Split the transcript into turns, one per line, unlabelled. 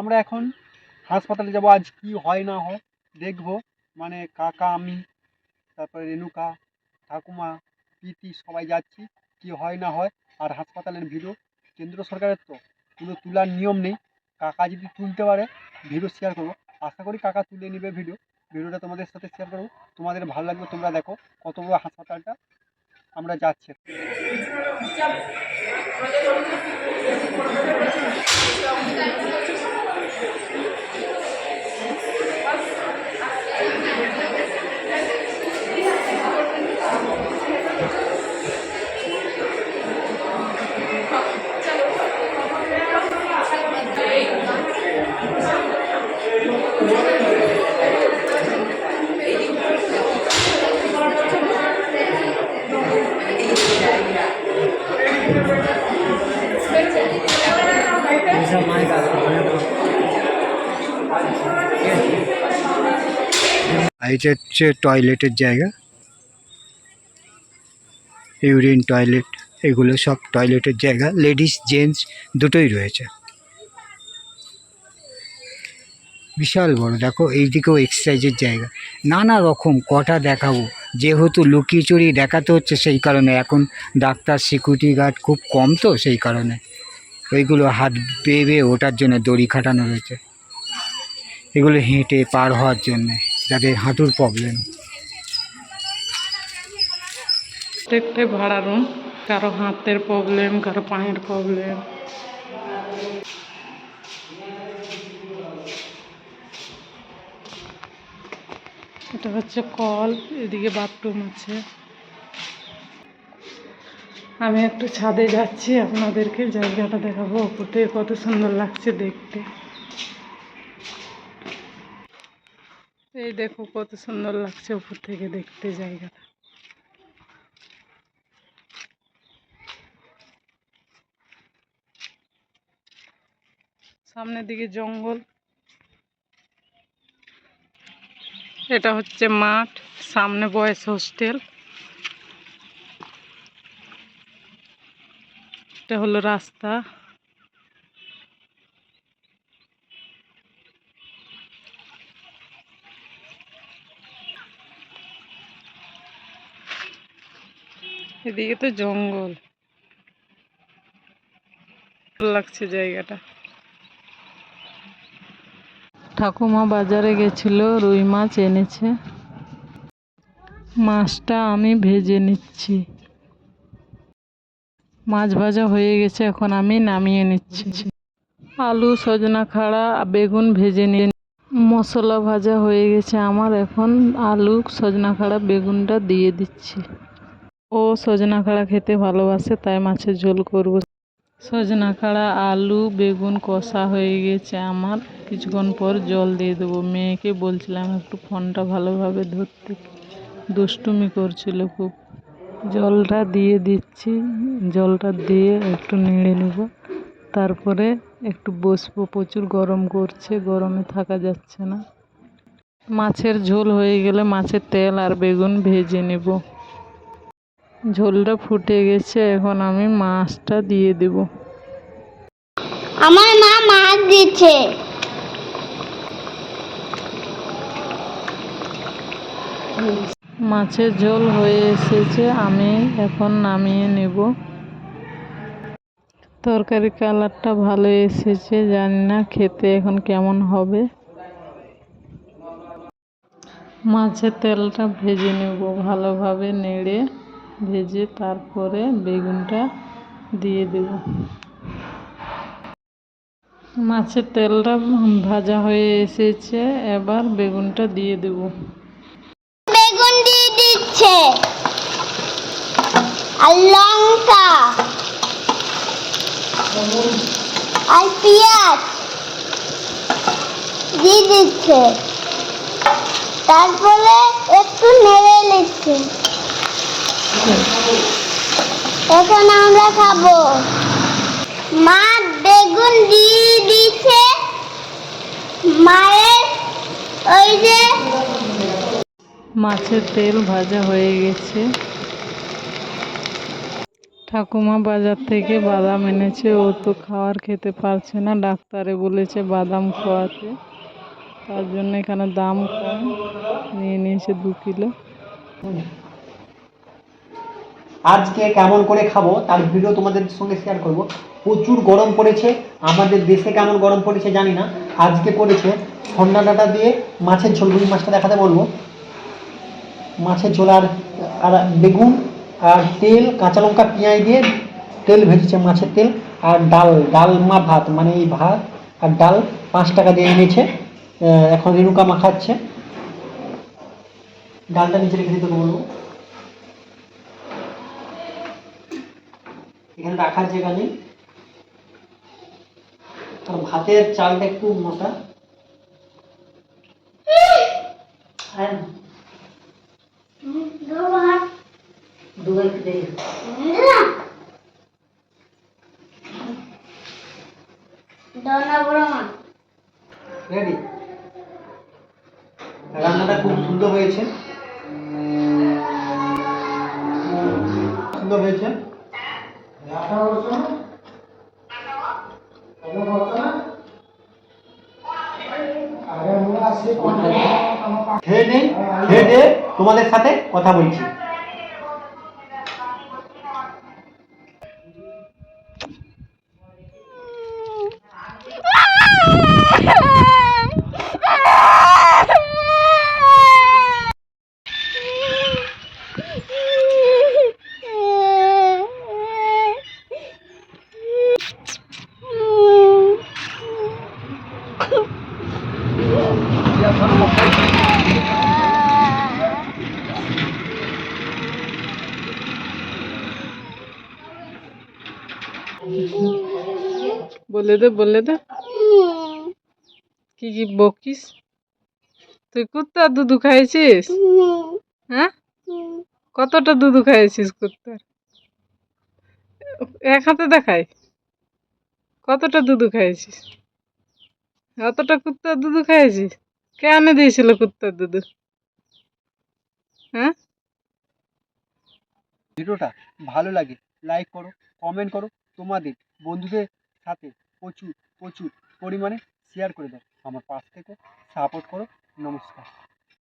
আমরা এখন হাসপাতালে যাব। আজ কি হয় না হয় দেখব। মানে কাকা, আমি, তারপরে রেণুকা, ঠাকুমা, প্রীতি সবাই যাচ্ছি। কি হয় না হয় আর হাসপাতালের ভিডিও কেন্দ্র সরকারের তো কোনো তোলার নিয়ম নেই। কাকা যদি তুলতে পারে, ভিডিও শেয়ার করব। আশা করি কাকা তুলে নেবে ভিডিও। ভিডিওটা তোমাদের সাথে শেয়ার করব। তোমাদের ভালো লাগবে তোমরা দেখো কত বড় হাসপাতালটা আমরা যাচ্ছি। Thank you.
আর এটা হচ্ছে টয়লেটের জায়গা। ইউরিন টয়লেট এগুলো সব টয়লেটের জায়গা। লেডিস জেন্টস দুটোই রয়েছে। বিশাল বড়, দেখো এইদিকেও এক্সারসাইজের জায়গা। নানা রকম, কটা দেখাবো। যেহেতু লুকিয়ে চুরি দেখাতে হচ্ছে, সেই কারণে এখন ডাক্তার সিকিউরিটি গার্ড খুব কম তো, সেই কারণে। ওইগুলো হাত বেয়ে বেয়ে ওঠার জন্য দড়ি খাটানো রয়েছে। এগুলো হেঁটে পার হওয়ার জন্যে। যাদের হাঁটুর প্রবলেম
প্রত্যেকটাই ভাড়া রুম কারও হাতের প্রবলেম কারও পায়ের প্রবলেম এটা হচ্ছে কল এদিকে বাথরুম আছে। আমি একটু ছাদে যাচ্ছি, আপনাদেরকে জায়গাটা দেখাবো ওপর থেকে কত সুন্দর লাগছে দেখতে। এই দেখো কত সুন্দর লাগছে উপর থেকে দেখতে জায়গাটা। সামনের দিকে জঙ্গল। এটা হচ্ছে মাঠ, সামনে বয়েজ হোস্টেল। এটা হলো রাস্তা। এদিকে তো জঙ্গল। লাগছে জায়গাটা। ঠাকুমা বাজারে গেছিল, রুই মাছ এনেছে। মাছটা আমি ভেজে নিচ্ছি। মাছ ভাজা হয়ে গেছে, এখন আমি নামিয়ে নিচ্ছি। আলু, সজনা খাড়া, বেগুন ভেজে নিয়ে মশলা ভাজা হয়ে গেছে আমার, এখন আলু, সজনা খাড়া, বেগুনটা দিয়ে দিচ্ছি। ও সজনা খাড়া খেতে ভালোবাসে, তাই মাছের ঝোল করব। সজনা খাড়া, আলু, বেগুন কষা হয়ে গেছে আমার। কিছুক্ষণ পর জল দিয়ে দেবো। মেয়েকে বলছিলাম, একটু ফোনটা ভালোভাবে ধরতে। দুষ্টুমি করছিল খুব। জলটা দিয়ে দিচ্ছি। জলটা দিয়ে একটু নেড়ে নেব। তারপরে একটু বসবো। প্রচুর গরম করছে, গরমে থাকা যাচ্ছে না। মাছের ঝোল হয়ে গেলে মাছের তেল আর বেগুন ভেজে নেব। ঝোলটা ফুটে গেছে এখন আমি মাছটা দিয়ে দেব।
আমার মা মাছ দিচ্ছে।
মাছের ঝোল হয়ে এসেছে আমি এখন নামিয়ে নেব। তরকারি কালারটা ভালো এসেছে জানি না খেতে এখন কেমন হবে। মাছের তেলটা ভেজে নেব ভালোভাবে নেড়ে। ভেজে তারপরে বেগুনটা দিয়ে দেব। মাছের তেলটা ভাজা হয়ে এসেছে, এবার বেগুনটা দিয়ে দেব।
বেগুন দিয়ে দিচ্ছে। আর লঙ্কা। আর পেঁয়াজ। দিয়ে দিচ্ছে। তারপরে একটু নেড়ে নিচ্ছে। এখন আমরা খাব। মা বেগুন দিয়ে দিচ্ছে মায়ের ওই যে
মাছের তেল ভাজা হয়ে গেছে। ঠাকুমা বাজার থেকে বাদাম এনেছে। ও তো খাওয়ার খেতে পারছে না। ডাক্তারে বলেছে বাদাম খাওয়াতে। তার জন্য এখানে দাম কম। নিয়ে নিয়েছে দু কিলো।
আজকে কেমন করে খাব তার ভিডিও তোমাদের সঙ্গে শেয়ার করব। প্রচুর গরম পড়েছে, আমাদের দেশে কেমন গরম পড়েছে জানি না। আজকে করেছে ঠন্ডা ডাটা দিয়ে মাছের ঝোল, রুই মাছটা দেখাতে বলব। মাছের ঝোল আর আর বেগুন আর তেল, কাঁচা লঙ্কা, পেঁয়াজ দিয়ে তেল ভেজেছে মাছের তেল আর ডাল ডালমা ভাত মানে এই ভাত আর ডাল পাঁচ টাকা দিয়ে এনেছে এখন রেণুকা মা খাচ্ছে। ডালটা নিচে রেখে দিতে বলব। এখানে রাখার জায়গা নেই। আর ভাতের চালটা একটু মোটা। রান্নাটা খুব সুন্দর হয়েছে। সুন্দর হয়েছে। খেয়ে নেই খেয়ে দিয়ে তোমাদের সাথে কথা বলছি।
বলে দে বলে দে। কি কি বকিস? তুই কুত্তার দুধু খাইছিস? হ্যাঁ? কতটা দুধু খাইছিস কুত্তার? এক হাতে দেখাই। কতটা দুধু খাইছিস? অতটা কুত্তার দুধু খাইছিস? কে আনে দিয়েছিল কুত্তার দুধু? হ্যাঁ?
ভিডিওটা ভালো লাগে লাইক করো কমেন্ট করো তোমাদের বন্ধুদের সাথে। প্রচুর প্রচুর পরিমাণে শেয়ার করে দাও। আমার পাশ থেকে সাপোর্ট করো। নমস্কার।